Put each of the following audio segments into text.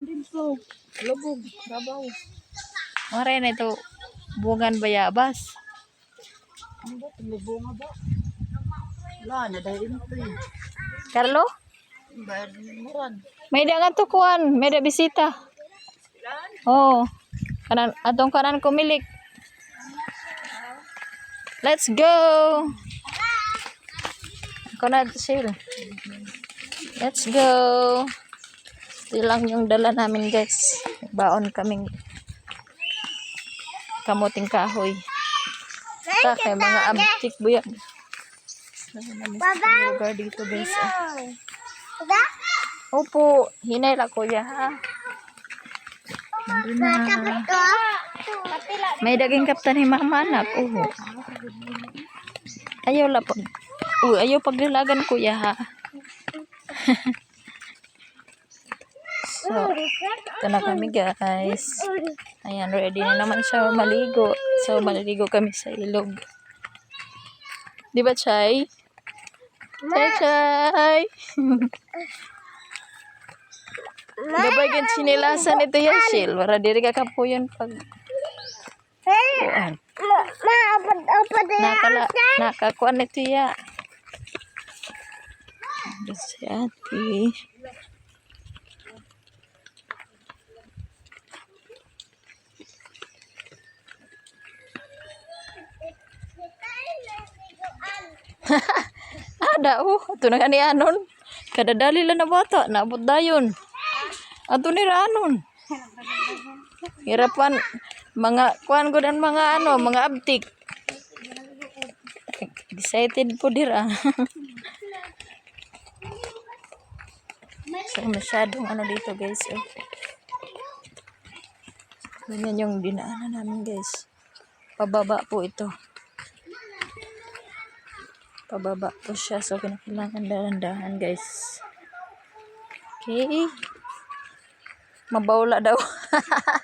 Dito. Lubog. Rabaw. Maray na ito. Bungan bayabas. Ano ba? Tumubunga ba? Wala na dahil ito eh. Carlo? Bayad muran. May dagan to kuan. May da bisita. Oh. Kanan, atong kanan kumilik. Let's go! Ako na. Let's go! Lang yung dala namin, guys. Baon kaming kamuting kahoy. Ta, kay mga abtik buyag. Baba! lugar dito, guys. ah. Opo, hinay la kuya ha. Nandun na. May daging kaptan ni mama anak. Oo. Ayaw la pag. Uy, ayaw paglalagan kuya ha. so, ito na kami guys. Ayan, ready na naman siya maligo. So, maligo kami sa ilog. Di ba, Chay? Chay, Chay! Gabay gan sinilasan ito yan, Shil. Para diri ka po yun pag... Kuan. Nakala, nakakuan ito ya. Ano si ate? Ada oh, ito na kani anon. Kadadali lang na bata, naabot dayon. Ato ni ranon. Hirapan mga kuan ko dan mga ano, mga abtik. Excited po dira. so masyadong ano dito guys. Oh. Ganyan yung dinaanan namin guys. Pababa po ito. Pababa po siya. So kinakailangan dahan-dahan guys. Okay. Mabawla daw.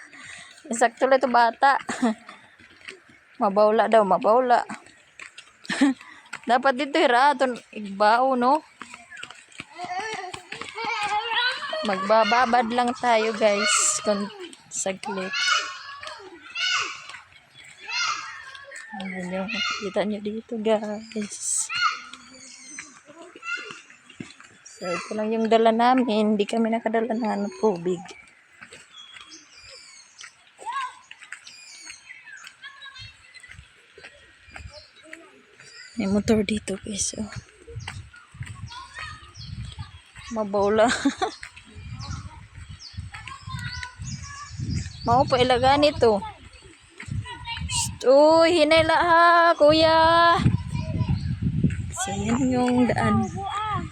Sakto lang ito bata. mabawla daw, mabawla. Dapat dito hira, ito igbao, no? Magbababad lang tayo, guys. Kung saglit. Ayan yung makikita nyo dito, guys. So, ito lang yung dala namin. Hindi kami nakadala ng ano, tubig. May motor dito guys. Oh. Mabawla. Mao pa ilagan ito. Uy, hinayla ha, kuya. So, yan yung daan.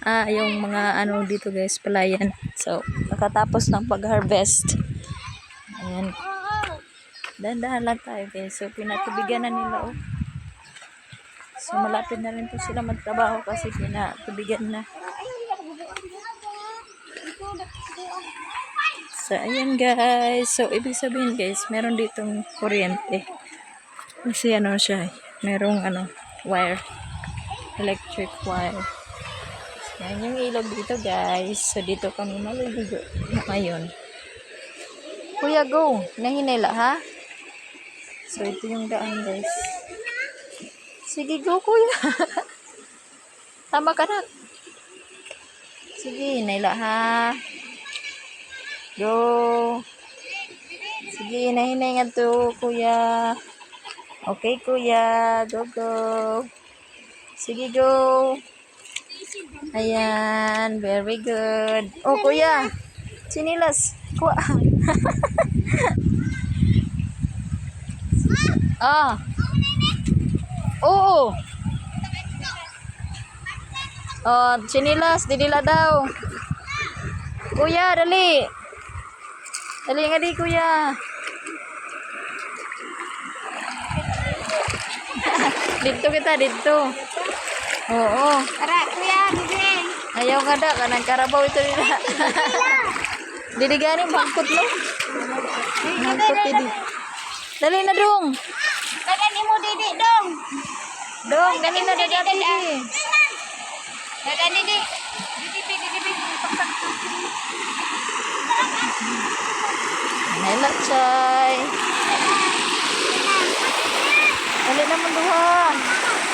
Ah, yung mga ano dito guys, palayan. So, nakatapos ng pag-harvest. Ayan. Dahan-dahan lang tayo guys. So, pinatubigan na nila oh. So, malapit na rin po sila magtrabaho kasi pinatubigan na. So, ayan guys. So, ibig sabihin guys, meron ditong kuryente. Kasi ano siya, eh, merong ano, wire. Electric wire. Yan yung ilog dito guys. So, dito kami maliligo ngayon. Kuya, go. Nahinila ha? So, ito yung daan guys. Sige, go kuya. Tama ka na. Sige, naila ha. Go. Sige, nahinay nga to, kuya. Okay, kuya. Go, go. Sige, go. Ayan, very good. Oh, kuya. Sinilas. Kuha. ah. Oo. Oh, sinilas, dinila daw. Kuya, dali. Dali nga di, kuya. Dito kita, dito. Oo. Tara, kuya, bibing. Ayaw nga da, kanang karabaw ito nila. Didi gani, mangkot no? Mangkot didi. Dali na dong. Dagan mo didi dong. Dong, dali na dadi didi. Dagan didi. Didi, didi, didi. Nila chay.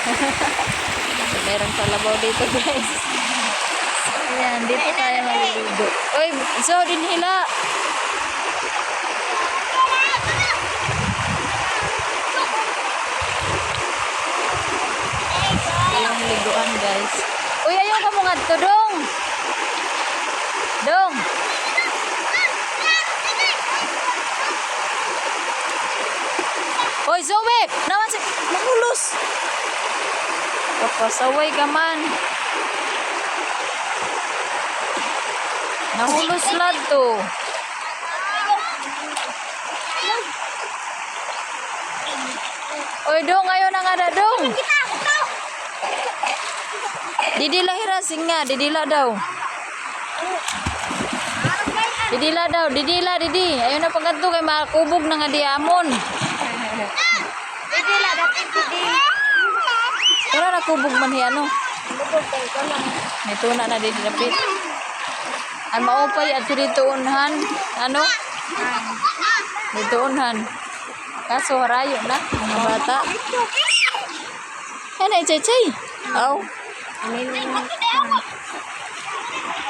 So, meron kalabaw dito guys. Ayan, dito tayo maliligo. Uy, so din hila. Yung liguan guys. Uy, ayaw ka mo nga to, dong. Dong. Hoy, Zoe! Naman si... Mahulus! Kapasaway ka man. Nahulus lang to. Oy, dong, ayaw na nga na, dong. Didila hirasin nga, didila daw. Didila daw, didila, didi. Ayaw na pagkanto kay makubog na nga diamon. Didi lah dapat didi. Wala na kubog man hi ano. May tuna na din dapit. Ang maupay at dito unhan. Ano? Dito unhan. Kaso harayo na, mga bata. Ay, na, chay, chay. Ano yung